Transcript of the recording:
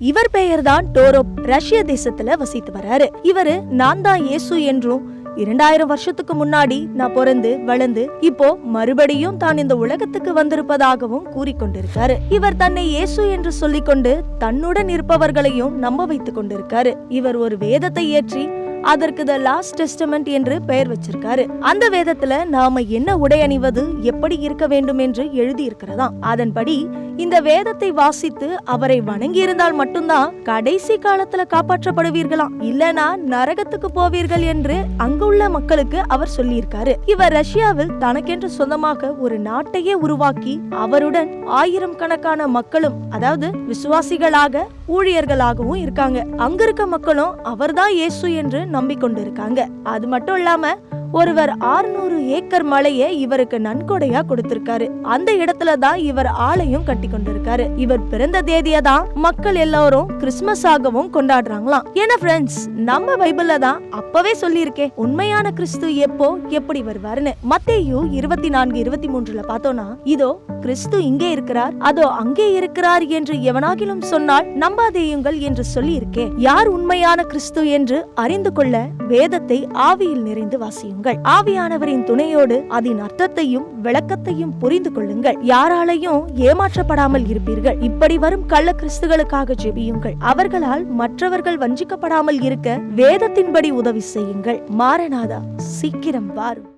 இவர் பெயர்தான் டோரோப் ரஷ்ய தேசத்துல வசித்து வராரு. இவரு நான் தான் இயேசு என்றும் இரண்டாயிரம் வருஷத்துக்கு முன்னாடி நான் பிறந்து வளர்ந்து இப்போ மறுபடியும் தான் இந்த உலகத்துக்கு வந்திருப்பதாகவும் கூறிக்கொண்டிருக்காரு. இவர் தன்னை இயேசு என்று சொல்லிக்கொண்டு தன்னுடன் இருப்பவர்களையும் நம்ப வைத்துக் கொண்டிருக்காரு. இவர் ஒரு வேதத்தை ஏற்றி அதற்கு த லாஸ்ட் டெஸ்டமெண்ட் என்று பெயர் வச்சிருக்காரு. அந்த வேதத்துல நாம என்ன உடை அணிவது எப்படி இருக்க வேண்டும் என்று எழுதி இருக்கிறதாம் அதன்படி இந்த வேதத்தை வாசித்து அவரை வணங்கி இருந்தால் மட்டும்தான் கடைசி காலத்துல காப்பாற்றப்படுவீர்களாம். இல்லனா நரகத்துக்கு போவீர்கள் என்று அங்குள்ள மக்களுக்கு அவர் சொல்லியிருக்காரு. இவர் ரஷ்யாவில் தனக்கென்று சொந்தமாக ஒரு நாட்டையே உருவாக்கி அவருடன் ஆயிரம் கணக்கான மக்களும் அதாவது விசுவாசிகளாக ஊழியர்களாகவும் இருக்காங்க. அங்க இருக்க மக்களும் அவர்தான் இயேசு என்று நம்பிக்கொண்டிருக்காங்க. அது மட்டும் இல்லாம ஒருவர் 600 ஏக்கர் மலையை இவருக்கு நன்கொடையா கொடுத்திருக்காரு. அந்த இடத்துல தான் இவர் ஆலயம் கட்டி கொண்டிருக்காரு. இவர் பிறந்த தேதியை தான் மக்கள் எல்லாரும் கிறிஸ்துமஸ் ஆகவும் கொண்டாடுறாங்களாம். ஏன்னா ஃப்ரெண்ட்ஸ் நம்ம பைபிள்ல தான் அப்பவே சொல்லியிருக்கேன் உண்மையான கிறிஸ்து எப்போ எப்படி வருவாருன்னு. மத்தேயு இருபத்தி நான்கு இருபத்தி மூன்றுல பார்த்தோம்னா இதோ கிறிஸ்து இங்கே இருக்கிறார் அதோ அங்கே இருக்கிறார் என்று எவனாகிலும் சொன்னால் நம்பாதேயுங்கள் என்று சொல்லி இருக்கேன் யார் உண்மையான கிறிஸ்து என்று அறிந்து கொள்ள வேதத்தை ஆவியில் நிறைந்து கொள்ளுங்கள் ஆவியானவரின் துணையோடு அதன் அர்த்தத்தையும் விளக்கத்தையும் புரிந்து கொள்ளுங்கள். யாராலையும் ஏமாற்றப்படாமல் இருப்பீர்கள். இப்படி வரும் கள்ள கிறிஸ்துகளுக்காக ஜெபியுங்கள். அவர்களால் மற்றவர்கள் வஞ்சிக்கப்படாமல் இருக்க வேதத்தின்படி உதவி செய்யுங்கள். மாரநாதா சீக்கிரம் வாரும்.